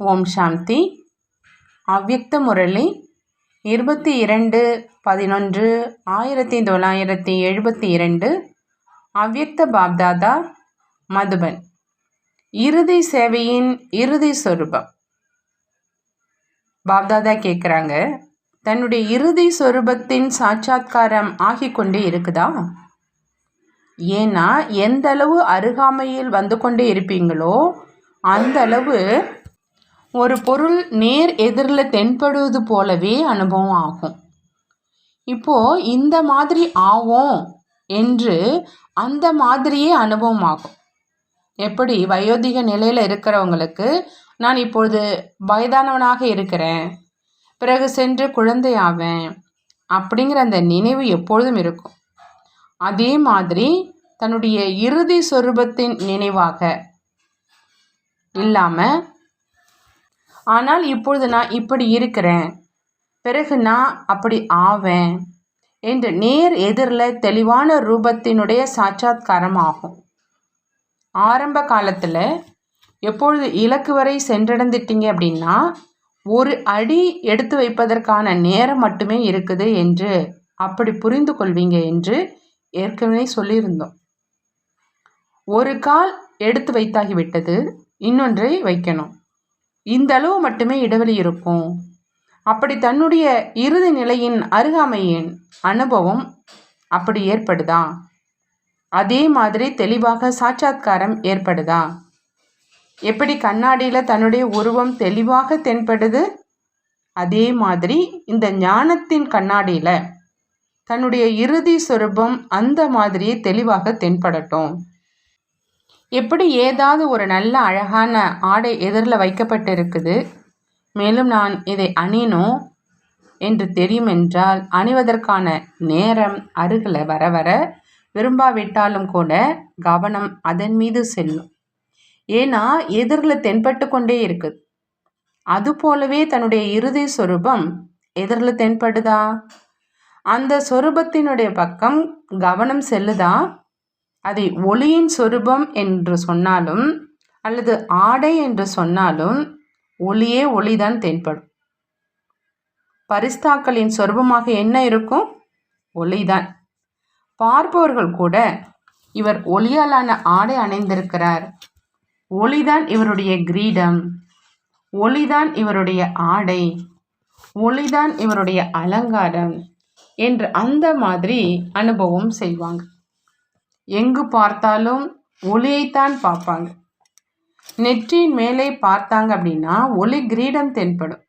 ஓம் சாந்தி. அவ்யக்த முரளி இருபத்தி இரண்டு பதினொன்று ஆயிரத்தி தொள்ளாயிரத்தி எழுபத்தி இரண்டு அவ்யக்த பாப்தாதா மதுபன். இறுதி சேவையின் இறுதி சொரூபம். பாப்தாதா கேட்குறாங்க தன்னுடைய இறுதி சொரூபத்தின் சாட்சாத்காரம் ஆகிக்கொண்டே இருக்குதா? ஏன்னா எந்த அளவு அருகாமையில் வந்து கொண்டே இருப்பீங்களோ அந்த அளவு ஒரு பொருள் நேர் எதிரில் தென்படுவது போலவே அனுபவம் ஆகும். இப்போது இந்த மாதிரி ஆகும் என்று அந்த மாதிரியே அனுபவம் ஆகும். எப்படி? வயோதிக நிலையில் இருக்கிறவங்களுக்கு நான் இப்பொழுது வயதானவனாக இருக்கிறேன். பிறகு சென்று குழந்தை ஆவேன் அப்படிங்கிற அந்த நினைவு எப்பொழுதும் இருக்கும். அதே மாதிரி தன்னுடைய இறுதி சொரூபத்தின் நினைவாக இல்லாமல் ஆனால் இப்பொழுது நான் இப்படி இருக்கிறேன். பிறகு நான் அப்படி ஆவேன் என்று நேர் எதிரில் தெளிவான ரூபத்தினுடைய சாட்சாத்காரம் ஆகும் ஆரம்ப காலத்தில் எப்பொழுது இலக்கு வரை சென்றடைந்துட்டீங்க அப்படின்னா ஒரு அடி எடுத்து வைப்பதற்கான நேரம் மட்டுமே இருக்குது என்று அப்படி புரிந்து கொள்வீங்க என்று ஏற்கனவே சொல்லியிருந்தோம். ஒரு கால் எடுத்து வைத்தாகிவிட்டது இன்னொன்றை வைக்கணும். இந்த அளவு மட்டுமே இடைவெளி இருக்கும். அப்படி தன்னுடைய இறுதி நிலையின் அருகாமையின் அனுபவம் அப்படி ஏற்படுதா? அதே மாதிரி தெளிவாக சாட்சாத்காரம் ஏற்படுதா? எப்படி கண்ணாடியில் தன்னுடைய உருவம் தெளிவாக தென்படுது? அதே மாதிரி இந்த ஞானத்தின் கண்ணாடியில் தன்னுடைய இறுதி சொரூபம் அந்த மாதிரியே தெளிவாக தென்படட்டும். எப்படி ஏதாவது ஒரு நல்ல அழகான ஆடை எதிரில் வைக்கப்பட்டு இருக்குது மேலும் நான் இதை அணியணும் என்று தெரியும் என்றால் அணிவதற்கான நேரம் அருகில் வர வர விரும்பாவிட்டாலும் கூட கவனம் அதன் மீது செல்லும். ஏன்னா எதிரில் தென்பட்டு கொண்டே இருக்குது. அது போலவே தன்னுடைய இறுதி சொரூபம் எதிரில் தென்படுதா? அந்த சொரூபத்தினுடைய பக்கம் கவனம் செல்லுதா? அதை ஒளியின் சொரூபம் என்று சொன்னாலும் அல்லது ஆடை என்று சொன்னாலும் ஒளியே ஒளிதான் தென்படும். பரிஸ்தாக்களின் சொரூபமாக என்ன இருக்கும்? ஒளிதான். பார்ப்பவர்கள் கூட இவர் ஒளியாலான ஆடை அணைந்திருக்கிறார். ஒளிதான் இவருடைய கிரீடம். ஒளிதான் இவருடைய ஆடை. ஒளிதான் இவருடைய அலங்காரம் என்று அந்த மாதிரி அனுபவம் செய்வாங்க. எங்கு பார்த்தாலும் ஒளியைத்தான் பார்ப்பாங்க. நெற்றியின் மேலே பார்த்தாங்க அப்படின்னா ஒளி கிரீடம் தென்படும்.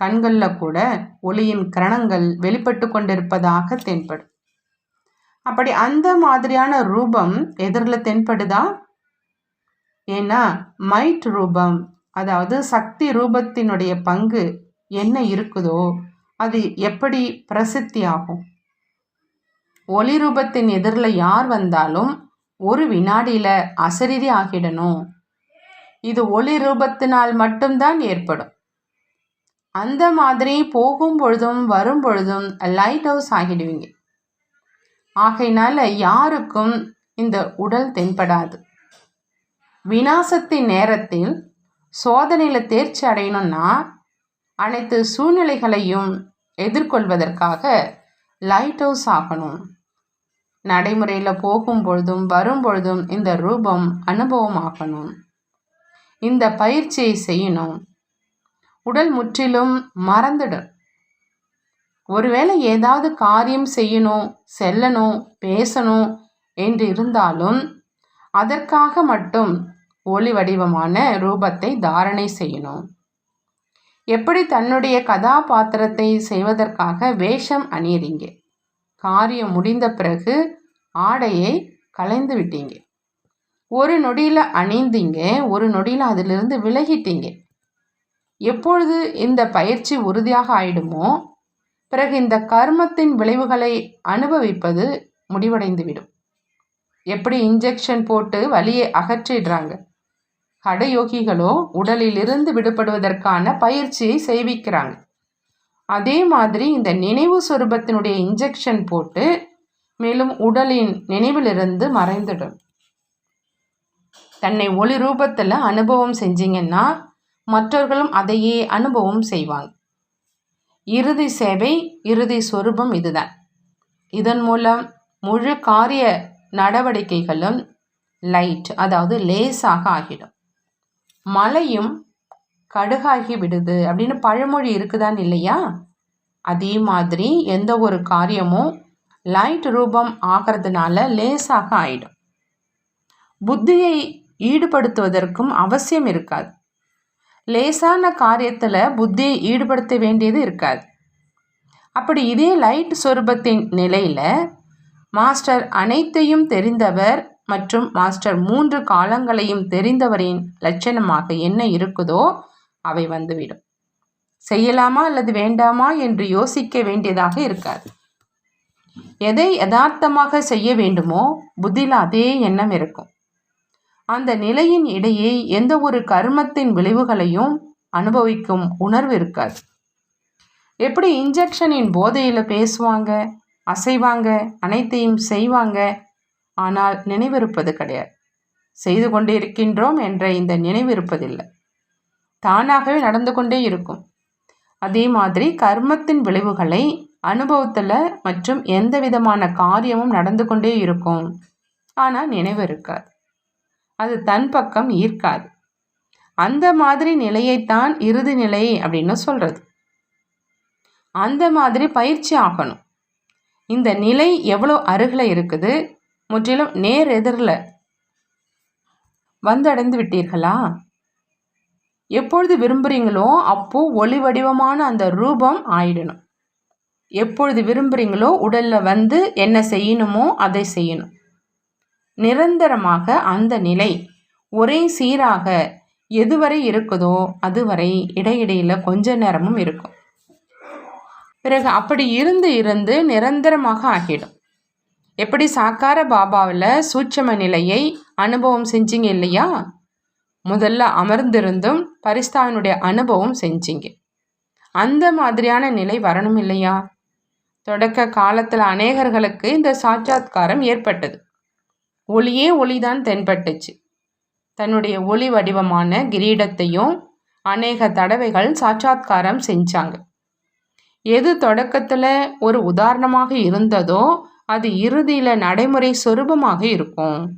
கண்களில் கூட ஒளியின் கிரணங்கள் வெளிப்பட்டு கொண்டிருப்பதாக தென்படும். அப்படி அந்த மாதிரியான ரூபம் எதிரில் தென்படுதா? ஏன்னா மைட் ரூபம் அதாவது சக்தி ரூபத்தினுடைய பங்கு என்ன இருக்குதோ அது எப்படி பிரசித்தி ஆகும் ஒளி ரூபத்தின் எதிரில் யார் வந்தாலும் ஒரு வினாடியில் அசரீதி ஆகிடணும். இது ஒளி ரூபத்தினால் மட்டும்தான் ஏற்படும். அந்த மாதிரி போகும் பொழுதும் வரும் பொழுதும் லைட் ஹவுஸ் ஆகிடுவீங்க. ஆகையினால யாருக்கும் இந்த உடல் தென்படாது. வினாசத்தின் நேரத்தில் சோதனையில் தேர்ச்சி அடையணும்னா அனைத்து சூழ்நிலைகளையும் எதிர்கொள்வதற்காக லைட் ஹவுஸ் ஆகணும். நடைமுறையில் போகும் பொழுதும் வரும் பொழுதும் இந்த ரூபம் அனுபவமாகணும். இந்த பயிற்சியை செய்யணும். உடல் முற்றிலும் மறந்துடும். ஒருவேளை ஏதாவது காரியம் செய்யணும் செல்லணும் பேசணும் என்று இருந்தாலும் அதற்காக மட்டும் ஒளி வடிவமான ரூபத்தை தாரணை செய்யணும். எப்படி தன்னுடைய கதாபாத்திரத்தை செய்வதற்காக வேஷம் அணியறீங்க? காரியம் முடிந்த பிறகு ஆடையை கலைந்து விட்டீங்க. ஒரு நொடியில் அணிந்தீங்க ஒரு நொடியில் அதிலிருந்து விலகிட்டீங்க. எப்பொழுது இந்த பயிற்சி உறுதியாக ஆயிடுமோ பிறகு இந்த கர்மத்தின் விளைவுகளை அனுபவிப்பது முடிவடைந்துவிடும். எப்படி இன்ஜெக்ஷன் போட்டு வலியை அகற்றிடுறாங்க? கடயோகிகளோ உடலிலிருந்து விடுபடுவதற்கான பயிற்சியை செய்விக்கிறாங்க. அதே மாதிரி இந்த நினைவு சொரூபத்தினுடைய இன்ஜெக்ஷன் போட்டு மேலும் உடலின் நினைவிலிருந்து மறைந்துடும். தன்னை ஒளி ரூபத்தில் அனுபவம் செஞ்சீங்கன்னா மற்றவர்களும் அதையே அனுபவம் செய்வாங்க. இறுதி சேவை இறுதி சொரூபம் இதுதான். இதன் மூலம் முழு காரிய நடவடிக்கைகளும் லைட் அதாவது லேசாக ஆகிடும். மழையும் கடுகாகி விடுது அப்படின்னு பழமொழி இருக்குதான் இல்லையா? அதே மாதிரி எந்த ஒரு காரியமும் லைட் ரூபம் ஆகிறதுனால லேசாக ஆயிடும். புத்தியை ஈடுபடுத்துவதற்கும் அவசியம் இருக்காது. லேசான காரியத்தில் புத்தியை ஈடுபடுத்த வேண்டியது இருக்காது. அப்படி இதே லைட் சொரூபத்தின் நிலையில் மாஸ்டர் அனைத்தையும் தெரிந்தவர் மற்றும் மாஸ்டர் மூன்று காலங்களையும் தெரிந்தவரின் லட்சணமாக என்ன இருக்குதோ அவை வந்துவிடும். செய்யலாமா அல்லது வேண்டாமா என்று யோசிக்க வேண்டியதாக இருக்காது. எதை யதார்த்தமாக செய்ய வேண்டுமோ புத்தியில் அதே எண்ணம் இருக்கும். அந்த நிலையின் இடையே எந்த ஒரு கர்மத்தின் விளைவுகளையும் அனுபவிக்கும் உணர்வு இருக்காது. எப்படி இன்ஜெக்ஷனின் போதையில் பேசுவாங்க அசைவாங்க அனைத்தையும் செய்வாங்க ஆனால் நினைவிருப்பது கிடையாது. செய்து கொண்டே இருக்கின்றோம் என்ற இந்த நினைவிருப்பதில்லை. தானாகவே நடந்து கொண்டே இருக்கும். அதே மாதிரி கர்மத்தின் விளைவுகளை அனுபவத்தில் மற்றும் எந்த விதமான காரியமும் நடந்து கொண்டே இருக்கும். ஆனால் நினைவு இருக்காது. அது தன் பக்கம் ஈர்க்காது. அந்த மாதிரி நிலையைத்தான் இறுதி நிலை அப்படின்னு சொல்கிறது அந்த மாதிரி பயிற்சி ஆகணும். இந்த நிலை எவ்வளோ அருகில் இருக்குது? முற்றிலும் நேர் எதிரில் வந்தடைந்து விட்டீர்களா? எப்பொழுது விரும்புகிறீங்களோ அப்போது ஒளி வடிவமான அந்த ரூபம் ஆயிடணும். எப்பொழுது விரும்புகிறீங்களோ உடலில் வந்து என்ன செய்யணுமோ அதை செய்யணும். நிரந்தரமாக அந்த நிலை ஒரே சீராக எதுவரை இருக்குதோ அதுவரை இடையிடையில் கொஞ்ச நேரமும் இருக்கும். பிறகு அப்படி இருந்து இருந்து நிரந்தரமாக ஆகிடும். எப்படி சாக்கார பாபாவில் சூட்சம நிலையை அனுபவம் செஞ்சீங்க இல்லையா? முதல்ல அமர்ந்திருந்தும் பரிஸ்தாவினுடைய அனுபவம் செஞ்சீங்க. அந்த மாதிரியான நிலை வரணும் இல்லையா? தொடக்க காலத்தில் அநேகர்களுக்கு இந்த சாட்சாத்காரம் ஏற்பட்டது. ஒளியே ஒளிதான் தென்பட்டுச்சு. தன்னுடைய ஒளி வடிவமான கிரீடத்தையும் அநேக தடவைகள் சாட்சாத்காரம் செஞ்சாங்க. எது தொடக்கத்தில் ஒரு உதாரணமாக இருந்ததோ அது இறுதியில் நடைமுறை சொரூபமாக இருக்கும்.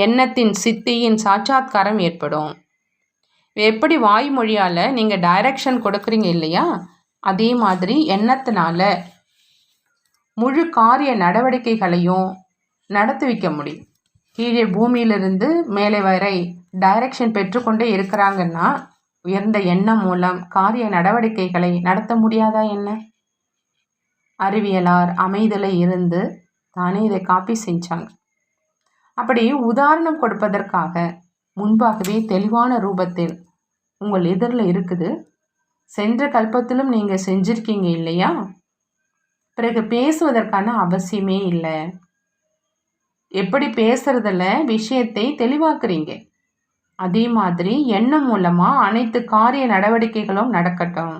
எண்ணத்தின் சித்தியின் சாட்சாத்காரம் ஏற்படும். எப்படி வாய்மொழியால் நீங்கள் டைரக்ஷன் கொடுக்குறீங்க இல்லையா? அதே மாதிரி எண்ணத்தினால முழு காரிய நடவடிக்கைகளையும் நடத்தி வைக்க முடியும். கீழே பூமியிலிருந்து மேலே வரை டைரக்ஷன் பெற்றுக்கொண்டே இருக்கிறாங்கன்னா உயர்ந்த எண்ணம் மூலம் காரிய நடவடிக்கைகளை நடத்த முடியாதா என்ன? அறிவியலார் அமைதலை இருந்து தானே இதை காப்பி செஞ்சாங்க. அப்படி உதாரணம் கொடுப்பதற்காக முன்பாகவே தெளிவான ரூபத்தில் உங்கள் எதிரில் இருக்குது. சென்ற கல்பத்திலும் நீங்கள் செஞ்சிருக்கீங்க இல்லையா? பிறகு பேசுவதற்கான அவசியமே இல்லை. எப்படி பேசுறதுல விஷயத்தை தெளிவாக்குறீங்க? அதே மாதிரி எண்ணம் மூலமாக அனைத்து காரிய நடவடிக்கைகளும் நடக்கட்டும்.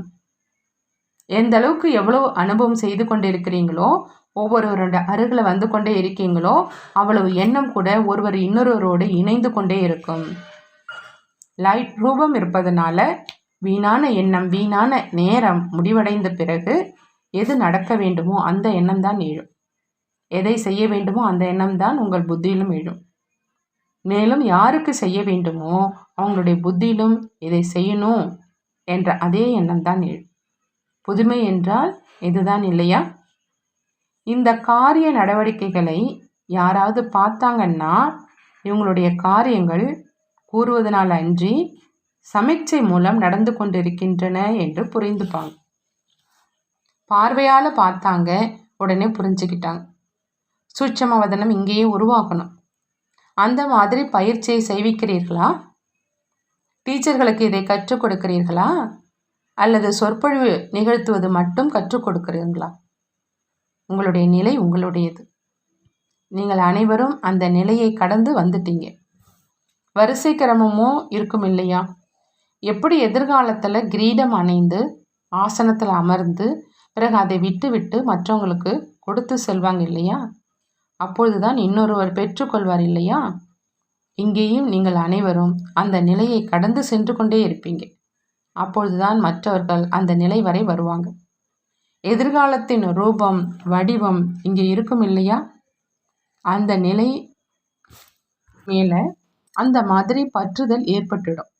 எந்த அளவுக்கு எவ்வளோ அனுபவம் செய்து கொண்டு இருக்கிறீங்களோ ஒவ்வொருவரோட அருகில் வந்து கொண்டே இருக்கீங்களோ அவ்வளவு எண்ணம் கூட ஒருவர் இன்னொருவரோடு இணைந்து கொண்டே இருக்கும். லைட் ரூபம் இருப்பதனால வீணான எண்ணம் வீணான நேரம் முடிவடைந்த பிறகு எது நடக்க வேண்டுமோ அந்த எண்ணம் தான் எழும். எதை செய்ய வேண்டுமோ அந்த எண்ணம் தான் உங்கள் புத்தியிலும் எழும். மேலும் யாருக்கு செய்ய வேண்டுமோ அவங்களுடைய புத்தியிலும் இதை செய்யணும் என்ற அதே எண்ணம் தான் எழும். புதுமை என்றால் இதுதான் இல்லையா? இந்த காரிய நடவடிக்கைகளை யாராவது பார்த்தாங்கன்னா இவங்களுடைய காரியங்கள் கூறுவதனால் அன்றி சமீட்சை மூலம் நடந்து கொண்டிருக்கின்றன என்று புரிந்துப்பாங்க. பார்வையால் பார்த்தாங்க உடனே புரிஞ்சுக்கிட்டாங்க. சூட்சம வதனம் இங்கேயே உருவாக்கணும் அந்த மாதிரி பயிற்சியை செய்விக்கிறீர்களா? டீச்சர்களுக்கு இதை கற்றுக் கொடுக்கிறீர்களா? அல்லது சொற்பொழிவு நிகழ்த்துவது மட்டும் கற்றுக் கொடுக்கிறீங்களா உங்களுடைய நிலை உங்களுடையது. நீங்கள் அனைவரும் அந்த நிலையை கடந்து வந்துட்டீங்க. வரிசை கிரமமோ இருக்கும் இல்லையா எப்படி எதிர்காலத்தில் கிரீடம் அணைந்து ஆசனத்தில் அமர்ந்து பிறகு அதை விட்டு விட்டு மற்றவங்களுக்கு கொடுத்து செல்வாங்க இல்லையா? அப்பொழுது தான் இன்னொருவர் பெற்றுக்கொள்வார் இல்லையா? இங்கேயும் நீங்கள் அனைவரும் அந்த நிலையை கடந்து சென்று கொண்டே இருப்பீங்க. அப்பொழுதுதான் மற்றவர்கள் அந்த நிலை வரை வருவாங்க. எதிர்காலத்தின் ரூபம் வடிவம் இங்கே இருக்கும் இல்லையா? அந்த நிலை மேலே அந்த மாதிரி பற்றுதல் ஏற்பட்டுடும்.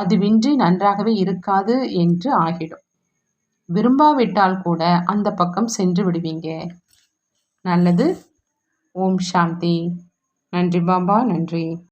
அதுவின்றி நன்றாகவே இருக்காது என்று ஆகிடும். விரும்பாவிட்டால் கூட அந்த பக்கம் சென்று விடுவீங்க. நல்லது. ஓம் சாந்தி. நன்றி பாபா நன்றி.